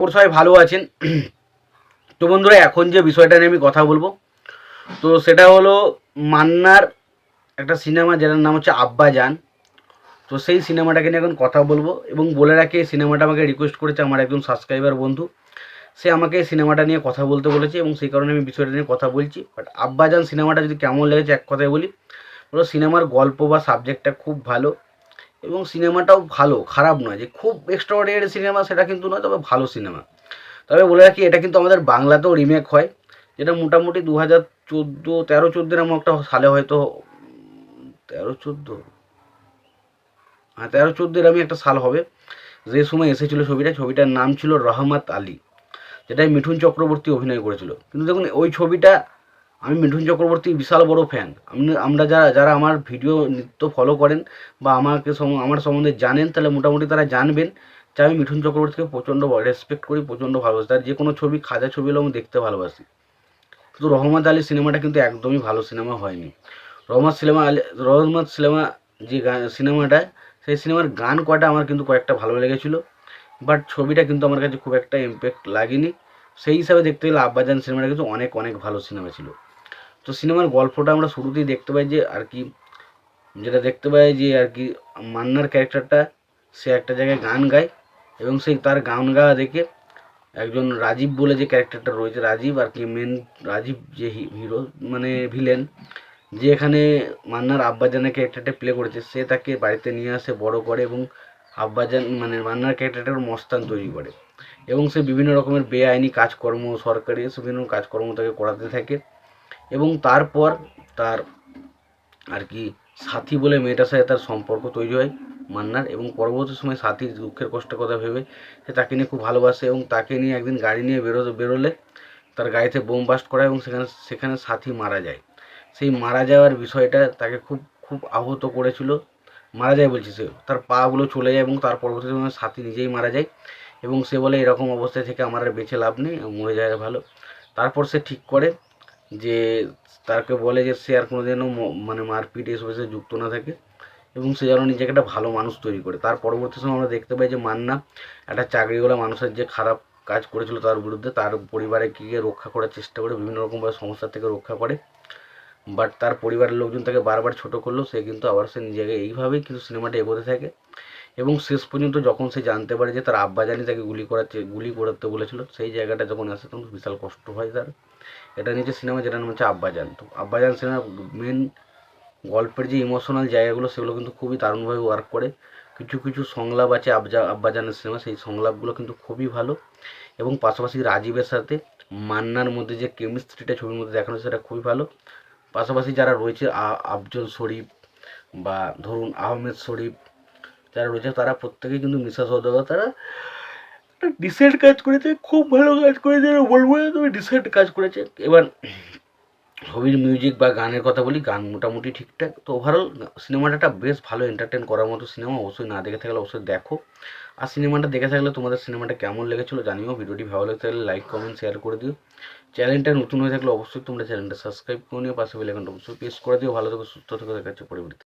ওর সবাই ভালো আছেন। তো বন্ধুরা, এখন যে বিষয়টা নিয়ে আমি কথা বলব, তো সেটা হলো মান্নার একটা সিনেমা যেটার নাম হচ্ছে আব্বা জান। তো সেই সিনেমাটাকে নিয়ে এখন কথা বলব এবং বলে রাখি, এই সিনেমাটা আমাকে রিকোয়েস্ট করেছে আমার একজন সাবস্ক্রাইবার বন্ধু। সে আমাকে এই সিনেমাটা নিয়ে কথা বলতে বলেছে এবং সেই কারণে আমি বিষয়টা নিয়ে কথা বলছি। বাট আব্বাজান সিনেমাটা যদি কেমন লেগেছে, এক কথায় বলি সিনেমার গল্প বা সাবজেক্টটা খুব ভালো। এবং সিনেমাটাও ভালো, খারাপ নয় যে খুব এক্সট্রাঅর্ডিনারি সিনেমা সেটা কিন্তু নয়, তবে ভালো সিনেমা তবে বলে রাখি, এটা কিন্তু আমাদের বাংলাতেও রিমেক হয়, যেটা মোটামুটি দু হাজার চোদ্দ, তেরো, চোদ্দ এরকম একটা সালে হয়তো, তেরো, চোদ্দ? হ্যাঁ তেরো, চোদ্দ এরকমই একটা সাল হবে। যে সময় এসেছিল ছবিটা, ছবিটার নাম ছিল রহমত আলী যেটাই মিঠুন চক্রবর্তী অভিনয় করেছিল। কিন্তু দেখুন, ওই ছবিটা আমি মিঠুন চক্রবর্তীর বিশাল বড় ফ্যান আমি আমরা যারা যারা আমার ভিডিও নিত্য ফলো করেন বা আমাকে আমার সম্বন্ধে জানেন, তাহলে মোটামুটি তারা জানবেন যে আমি মিঠুন চক্রবর্তীকে প্রচণ্ড রেসপেক্ট করি, প্রচণ্ড ভালোবাসি। তার যে কোনো ছবি, খাজা ছবি হলেও আমি দেখতে ভালোবাসি। কিন্তু রহমত আলী সিনেমাটা কিন্তু একদমই ভালো সিনেমা হয়নি। রহমত সিনেমা আলী রহমত সিনেমা যে সিনেমাটা, সেই সিনেমার গান কয়টা আমার কিন্তু কয়েকটা ভালো লেগেছিলো। বাট ছবিটা কিন্তু আমার কাছে খুব একটা ইম্প্যাক্ট লাগেনি। সেই হিসাবে দেখতে গেলে আব্বাজান সিনেমাটা কিন্তু অনেক অনেক ভালো সিনেমা ছিল। তো সিনেমার গল্পটা আমরা শুরুতেই দেখতে পাই যে আর কি, যেটা দেখতে পাই যে আর কি মান্নার ক্যারেক্টারটা, সে একটা জায়গায় গান গায় এবং সেই তার গান গাওয়া দেখে একজন রাজীব বলে যে ক্যারেক্টারটা রয়েছে, রাজীব আর কি মেন রাজীব যে হিরো মানে ভিলেন যে এখানে মান্নার আব্বাজানের ক্যারেক্টারটা প্লে করেছে। সে তাকে বাড়িতে নিয়ে আসে, বড় করে এবং আব্বাজান মানে মান্নার ক্যারেক্টারটার মস্তান তৈরি করে এবং সে বিভিন্ন রকমের বেআইনি কাজকর্ম সরকারি বিভিন্ন কাজকর্ম তাকে করাতে থাকে। এবং তারপর তার আর কি সাথী বলে মেয়েটার সাথে তার সম্পর্ক তৈরি হয় মান্নার এবং পরবর্তী সময় সাথীর দুঃখের কষ্টের কথা ভেবে সে তাকে নিয়ে খুব ভালোবাসে এবং তাকে নিয়ে একদিন গাড়ি নিয়ে বেরো, বেরোলে তার গাড়িতে বোম বাস্ট করা এবং সেখানে সেখানে সাথী মারা যায়। সেই মারা যাওয়ার বিষয়টা তাকে খুব খুব আহত করেছিল। মারা যায় বলছি সে। তার পাগুলো চলে যায় এবং তার পরবর্তী সময় সাথী নিজেই মারা যায় এবং সে বলে, এরকম অবস্থায় থেকে আমার আর বেঁচে লাভ নেই, মরে যায় ভালো। তারপর সে ঠিক করে যে তাকে বলে যে সে আর কোনোদিনও ম- মানে মারপিট এসবের সাথে যুক্ত না থাকে এবং সে যেন নিজেকে একটা ভালো মানুষ তৈরি করে। তার পরবর্তী সময় আমরা দেখতে পাই যে মান্না একটা চাকরিওয়ালা মানুষের যে খারাপ কাজ করেছিল তার বিরুদ্ধে তার পরিবারে গিয়ে রক্ষা করার চেষ্টা করে, বিভিন্ন রকমভাবে সমস্যা থেকে রক্ষা করে। বাট তার পরিবারের লোকজন তাকে বারবার ছোট করল, সে কিন্তু আবার সে নিজেকে এইভাবেই কিন্তু সিনেমাটা এগোতে থাকে। এবং শেষ পর্যন্ত যখন সে জানতে পারে যে তার আব্বাজানি তাকে গুলি করাচ্ছে, গুলি করতে বলেছিল, সেই জায়গাটা যখন আসে তখন বিশাল কষ্ট হয় তার। এটা নিচে সিনেমা যেটার নাম হচ্ছে আব্বাজান। তো আব্বাজান সিনেমা মেন গল্পের যে ইমোশনাল জায়গাগুলো সেগুলো কিন্তু খুবই দারুণভাবে ওয়ার্ক করে। কিছু কিছু সংলাপ আছে আবজা, আব্বাজানের সিনেমা সেই সংলাপগুলো কিন্তু খুবই ভালো। এবং পাশাপাশি রাজীবের সাথে মান্নার মধ্যে যে কেমিস্ট্রিটা ছবির মধ্যে দেখানো সেটা খুবই ভালো। পাশাপাশি যারা রয়েছে আফজল শরীফ বা ধরুন আহমেদ শরীফ যারা রয়েছে তারা প্রত্যেকেই কিন্তু মিশা সৌদাগর তারা একটা ডিসেন্ট কাজ করেছে, খুব ভালো কাজ করেছে বলব তবে ডিসেন্ট কাজ করেছে। এবার ছবির মিউজিক বা গানের কথা বলি, গান মোটামুটি ঠিকঠাক। তো ওভারঅল সিনেমাটা বেশ ভালো এন্টারটেন করার মতো সিনেমা অবশ্যই না দেখে থাকলে অবশ্যই দেখো। আর সিনেমাটা দেখে থাকলে তোমাদের সিনেমাটা কেমন লেগেছিলো জানিও, ভিডিওটি ভালো লেগে থাকলে লাইক কমেন্ট শেয়ার করে দিও। চ্যানেলটা নতুন হয়ে থাকলে অবশ্যই তোমরা চ্যানেলটা সাবস্ক্রাইব করে নিও, পাশে বেলাইকনটা অবশ্যই প্রেস করে দিও। ভালো থেকো, সুস্থ থেকো, দেখাচ্ছে পরিবর্তন